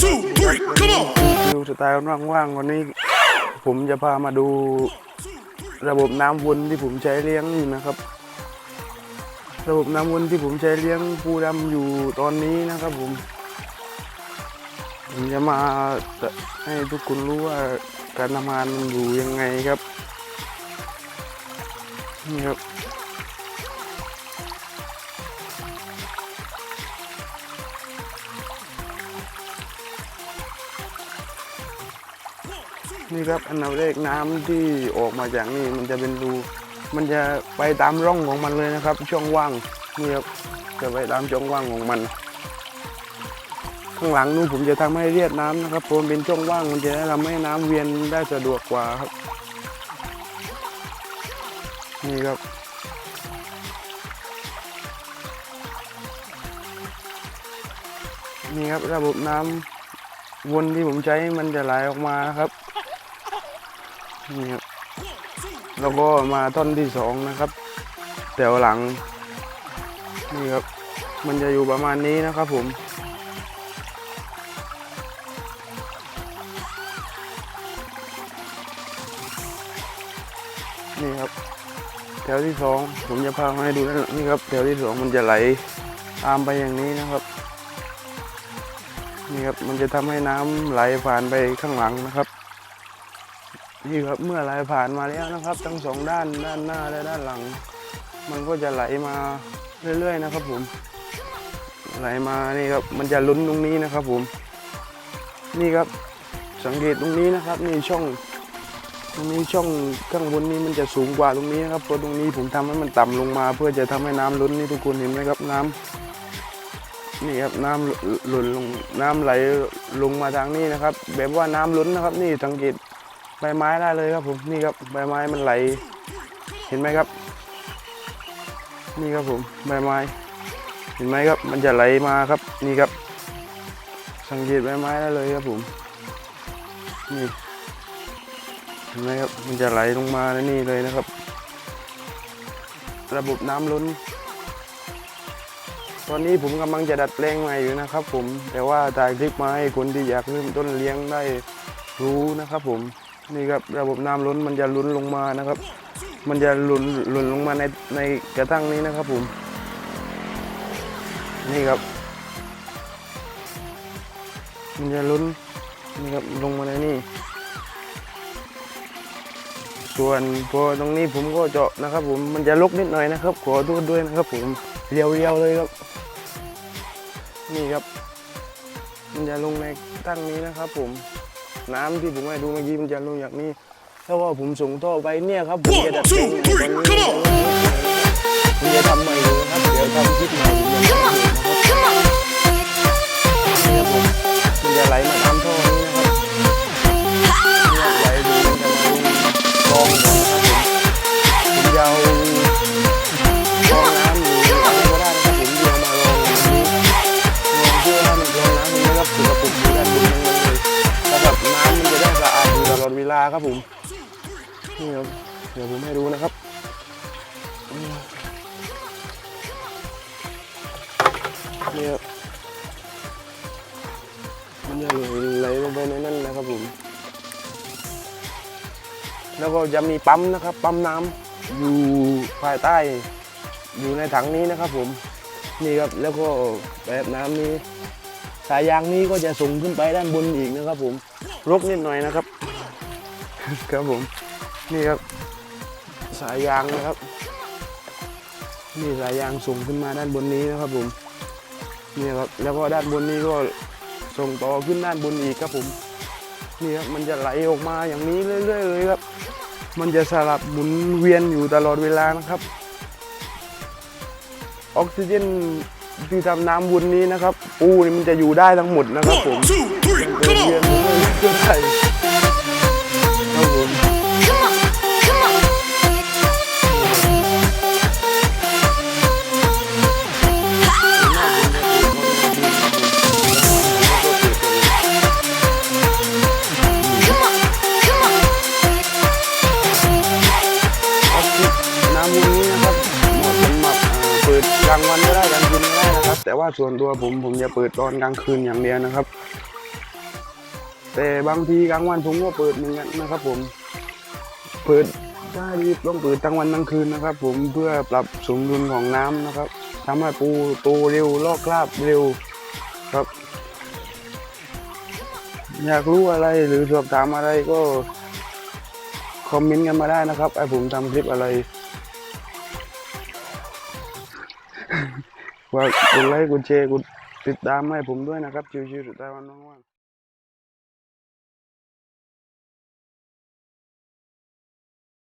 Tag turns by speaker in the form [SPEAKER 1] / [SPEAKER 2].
[SPEAKER 1] two, three, come on!
[SPEAKER 2] คิวสไตล์ว่างๆวันนี้ ผมจะพามาดูระบบน้ำวนที่ผมใช้เลี้ยงอยู่นะครับ ระบบน้ำวนที่ผมใช้เลี้ยงปูดำอยู่ตอนนี้นะครับผมผมจะมาให้ทุกคนรู้ว่าการทำงานมันอยู่ยังไงครับนี่ครับ นี่ครับอันดับแรกน้ำที่ออกมาจากนี่มันจะเป็นรูมันจะไปตามร่องของมันเลยนะครับ ช่องว่างนี่ครับจะไปตามช่องว่างของมัน ข้างหลังนู้นผมจะทำให้เรียดน้ำนะครับเพราะมันเป็นช่องว่างมันจะได้ทำให้น้ำเวียนได้สะดวกกว่าครับ นี่ครับนี่ครับระบบน้ำวนที่ผมใช้มันจะไหลออกมาครับ นี่ครับแล้วก็มาท่อนที่สองนะครับแถวหลังนี่ครับ มันจะอยู่ประมาณนี้นะครับผมนี่ครับ แถวที่สองผมจะพามาให้ดูนะนี่ครับ แถวที่สองมันจะไหลตามไปอย่างนี้นะครับนี่ครับมันจะทำให้น้ำไหลผ่านไปข้างหลังนะครับ นี่ครับเมื่อไหลผ่านมาแล้วนะครับ ทั้งสองด้านด้านหน้าและด้านหลัง มันก็จะไหลมาเรื่อย ๆ นะครับ ผม ไหลมานี่ครับมันจะลุ้นตรงนี้นะครับ ผม นี่ครับสังเกตตรงนี้นะครับนี่ช่อง ตรงนี้ช่องข้างบนนี้มันจะสูงกว่าตรงนี้นะครับเพราะตรงนี้ผมทำให้มันต่ำลงมา เพื่อจะทำให้น้ำล้นนี่ทุกคนเห็นไหมครับน้ำนี่ครับน้ำหล่นลงน้ำไหลลงมาทางนี้นะครับ แบบว่าน้ำล้นนะครับ นี่สังเกต ใบไม้ได้เลยครับผมนี่ครับใบไม้มันไหล เห็นไหมครับ นี่ครับผมใบไม้ เห็นไหมครับ มันจะไหลมาครับนี่ครับ สังเกตใบไม้ได้เลยครับผมนี่เห็นไหมครับมันจะไหลลงมาแล้วนี่เลยนะครับ ระบบน้ำล้น ตอนนี้ผมกำลังจะดัดแปลงใหม่อยู่นะครับ ผมแต่ว่าถ่ายคลิปมาให้คนที่อยากเริ่มต้นเลี้ยงได้รู้นะครับผม นี่ครับระบบน้ำล้นมันจะล้นลงมานะครับ มันจะหล่นหล่นลงมาในในกระทั่งนี้นะครับผม นี่ครับ มันจะล้นนี่ครับลงมาในนี่ ส่วนพอตรงนี้ผมก็เจาะนะครับ ผมมันจะลกนิดหน่อยนะครับ ขอโทษด้วยนะครับ ผมเรียวๆเลยครับ นี่ครับ มันจะลงในตั้งนี้นะครับผม น้ำที่ผมให้ดูเมื่อกี้มันจะลงอย่างนี้ถ้าว่าผมส่งท่อไปเนี่ยครับผมจะดัดแปลงตอนนี้ ครับผมนี่ครับเดี๋ยวผมให้ดูนะครับนี่ครับมันจะไหลลงไปในนั้นนะครับผมแล้วก็จะมีปั๊มนะครับ ปั๊มน้ำอยู่ภายใต้อยู่ในถังนี้นะครับผมนี่ครับแล้วก็แบบน้ำนี้สายยางนี้ก็จะส่งขึ้นไปด้านบนอีกนะครับผมรกนิดหน่อยนะครับ ครับผม นี่ครับ สายยางนะครับ นี่สายยางส่งขึ้นมาด้านบนนี้นะครับผมนี่ครับแล้วก็ด้านบนนี้ก็ส่งต่อขึ้นด้านบนอีกครับผมนี่ครับมันจะไหลออกมาอย่างนี้เรื่อยๆเลยครับ มันจะสลับหมุนเวียนอยู่ตลอดเวลานะครับ ออกซิเจนที่ทำน้ำวนนี้นะครับ ปูนี่มันจะอยู่ได้ทั้งหมดนะครับผมเวียน
[SPEAKER 1] on!
[SPEAKER 2] หมุนเวียน กลางวันก็ได้กลางคืนก็ได้นะครับ แต่ว่าส่วนตัวผมผมจะเปิดตอนกลางคืนอย่างเดียวนะครับ แต่บางทีกลางวันผมก็เปิดเหมือนกันนะครับผมเปิดได้รีบต้องเปิดทั้งวันทั้งคืนนะครับ ผมเพื่อปรับสมดุลของน้ำนะครับทำให้ปูโตเร็วลอกคราบเร็วครับ อยากรู้อะไรหรือสอบถามอะไรก็คอมเมนต์กันมาได้นะครับไอ้ผมทำคลิปอะไร ฝากดไลค์กดแชร์กดติดตามให้ผมด้วยนะครับ ชิวๆสุดท้ายวันว่าง